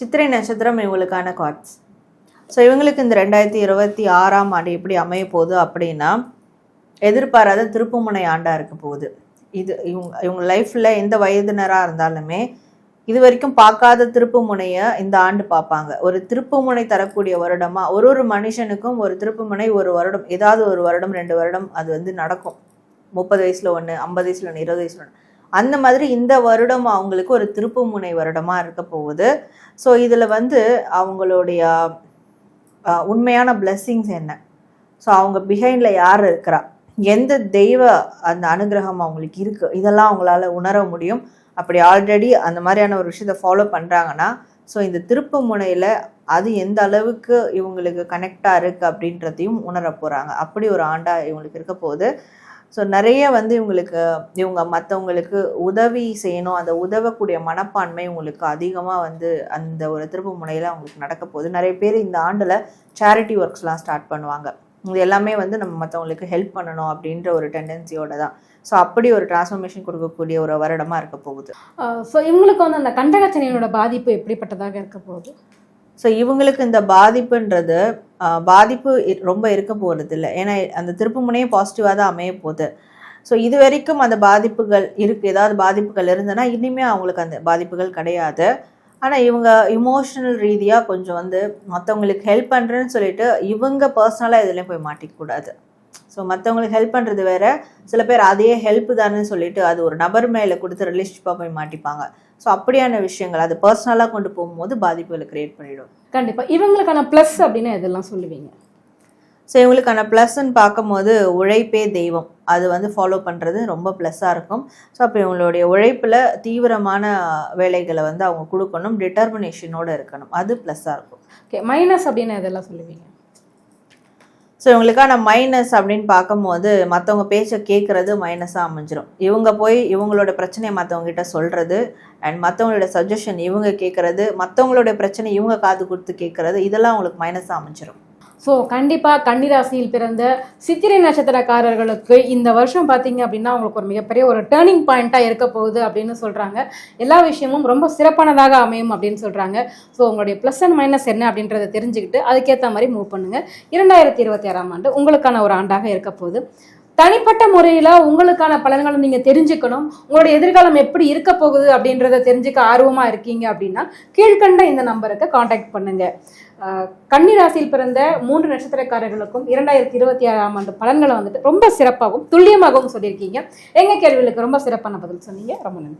சித்திரை நட்சத்திரம் இவங்களுக்கான cards so இவங்களுக்கு இந்த ரெண்டாயிரத்தி இருபத்தி ஆறாம் ஆண்டு எப்படி அமைய போகுது அப்படின்னா எதிர்பாராத திருப்புமுனை ஆண்டாக இருக்க போகுது. இது இவங்க இவங்க லைஃப்பில் எந்த வயதினராக இருந்தாலுமே இது வரைக்கும் பார்க்காத திருப்பு முனையை இந்த ஆண்டு பார்ப்பாங்க. ஒரு திருப்பு முனை தரக்கூடிய வருடமா ஒரு ஒரு மனுஷனுக்கும் ஒரு திருப்பு முனை ஒரு வருடம் ஏதாவது ஒரு வருடம் ரெண்டு வருடம் அது வந்து நடக்கும். முப்பது வயசில் ஒன்று ஐம்பது வயசில் ஒன்று இருபது வயசில் ஒன்று அந்த மாதிரி இந்த வருடம் அவங்களுக்கு ஒரு திருப்பு முனை வருடமாக இருக்க போகுது. ஸோ இதில் வந்து அவங்களுடைய உண்மையான பிளெஸ்ஸிங்ஸ் என்ன? ஸோ அவங்க பிஹைண்டில் யார் இருக்கிறா? எந்த தெய்வ அந்த அனுகிரகம் அவங்களுக்கு இருக்குது இதெல்லாம் அவங்களால உணர முடியும். அப்படி ஆல்ரெடி அந்த மாதிரியான ஒரு விஷயத்தை ஃபாலோ பண்ணுறாங்கன்னா ஸோ இந்த திருப்பு முனையில் அது எந்த அளவுக்கு இவங்களுக்கு கனெக்டாக இருக்குது அப்படின்றதையும் உணர போகிறாங்க அப்படி ஒரு ஆண்டாக இவங்களுக்கு இருக்க போகுது. ஸோ நிறைய வந்து இவங்களுக்கு இவங்க மற்றவங்களுக்கு உதவி செய்யணும். அந்த உதவக்கூடிய மனப்பான்மை உங்களுக்கு அதிகமாக வந்து அந்த ஒரு திருப்பு முனையில் அவங்களுக்கு நடக்க போகுது. நிறைய பேர் இந்த ஆண்டில் சேரிட்டி ஒர்க்ஸ்லாம் ஸ்டார்ட் பண்ணுவாங்க. இது எல்லாமே வந்து நம்ம மற்றவங்களுக்கு ஹெல்ப் பண்ணணும் அப்படின்ற ஒரு டெண்டன்சியோட தான். ஸோ அப்படி ஒரு டிரான்ஸ்ஃபர்மேஷன் கொடுக்கக்கூடிய ஒரு வருடமாக இருக்க போகுது. ஸோ இவங்களுக்கு வந்து அந்த கண்டகச்சனையோட பாதிப்பு எப்படிப்பட்டதாக இருக்க போகுது? ஸோ இவங்களுக்கு இந்த பாதிப்புன்றது பாதிப்பு ரொம்ப இருக்க போகிறது இல்லை ஏன்னா அந்த திருப்புமுனையே பாசிட்டிவாக தான் அமைய போகுது. ஸோ இது வரைக்கும் அந்த பாதிப்புகள் இருக்குது ஏதாவது பாதிப்புகள் இருந்ததுன்னா இனிமேல் அவங்களுக்கு அந்த பாதிப்புகள் கிடையாது. ஆனால் இவங்க இமோஷனல் ரீதியாக கொஞ்சம் வந்து மற்றவங்களுக்கு ஹெல்ப் பண்ணுறேன்னு சொல்லிட்டு இவங்க பர்சனலாக இதுலேயும் போய் மாட்டிக்கக்கூடாது ஸோ மற்றவங்களுக்கு ஹெல்ப் பண்ணுறது வேற. சில பேர் அதையே ஹெல்ப் தானே சொல்லிட்டு அது ஒரு நபர் மேலே கொடுத்து ரிலேஷன்ஷிப்பாக போய் மாட்டிப்பாங்க. ஸோ அப்படியான விஷயங்கள் அது பர்சனலாக கொண்டு போகும்போது பாதிப்புகளை கிரியேட் பண்ணிடும். கண்டிப்பா. இவங்களுக்கான ப்ளஸ் அப்படின்னு எதெல்லாம் சொல்லுவீங்க? ஸோ இவங்களுக்கான ப்ளஸ்ன்னு பார்க்கும்போது உழைப்பே தெய்வம். அது வந்து ஃபாலோ பண்ணுறது ரொம்ப ப்ளஸ்ஸாக இருக்கும். ஸோ அப்போ இவங்களுடைய உழைப்பில் தீவிரமான வேலைகளை வந்து அவங்க கொடுக்கணும். டிட்டர்மினேஷனோடு இருக்கணும். அது ப்ளஸ்ஸாக இருக்கும். ஓகே மைனஸ் அப்படின்னு எதெல்லாம் சொல்லுவீங்க? ஸோ இவங்களுக்கான மைனஸ் அப்படின்னு பார்க்கும்போது மற்றவங்க பேச்சை கேட்குறது மைனஸாக அமைஞ்சிரும். இவங்க போய் இவங்களோட பிரச்சனையை மற்றவங்க கிட்ட சொல்கிறது அண்ட் மற்றவங்களோட சஜஷன் இவங்க கேட்குறது மற்றவங்களோட பிரச்சனை இவங்க காது கொடுத்து கேட்குறது இதெல்லாம் அவங்களுக்கு மைனஸாக அமைஞ்சிரும். ஸோ கண்டிப்பாக கன்னிராசியில் பிறந்த சித்திரை நட்சத்திரக்காரர்களுக்கு இந்த வருஷம் பார்த்தீங்க அப்படின்னா அவங்களுக்கு ஒரு மிகப்பெரிய ஒரு டேர்னிங் பாயிண்ட்டாக இருக்க போகுது அப்படின்னு சொல்கிறாங்க எல்லா விஷயமும் ரொம்ப சிறப்பானதாக அமையும் அப்படின்னு சொல்கிறாங்க ஸோ உங்களுடைய ப்ளஸ் அண்ட் மைனஸ் என்ன அப்படின்றத தெரிஞ்சுக்கிட்டு அதுக்கேற்ற மாதிரி மூவ் பண்ணுங்கள் இரண்டாயிரத்தி இருபத்தி ஆறாம் ஆண்டு உங்களுக்கான ஒரு ஆண்டாக இருக்க போகுது. தனிப்பட்ட முறையில் உங்களுக்கான பலன்களை நீங்கள் தெரிஞ்சுக்கணும். உங்களுடைய எதிர்காலம் எப்படி இருக்க போகுது அப்படின்றத தெரிஞ்சுக்க ஆர்வமாக இருக்கீங்க அப்படின்னா கீழ்கண்ட இந்த நம்பருக்கு காண்டாக்ட் பண்ணுங்க. கன்னி ராசியில் பிறந்த மூன்று நட்சத்திரக்காரர்களுக்கும் இரண்டாயிரத்தி இருபத்தி ஆறாம் ஆண்டு பலன்களை வந்துட்டு ரொம்ப சிறப்பாகவும் துல்லியமாகவும் சொல்லியிருக்கீங்க. எங்க கேள்விகளுக்கு ரொம்ப சிறப்பான பதில் சொன்னீங்க. ரொம்ப நன்றி.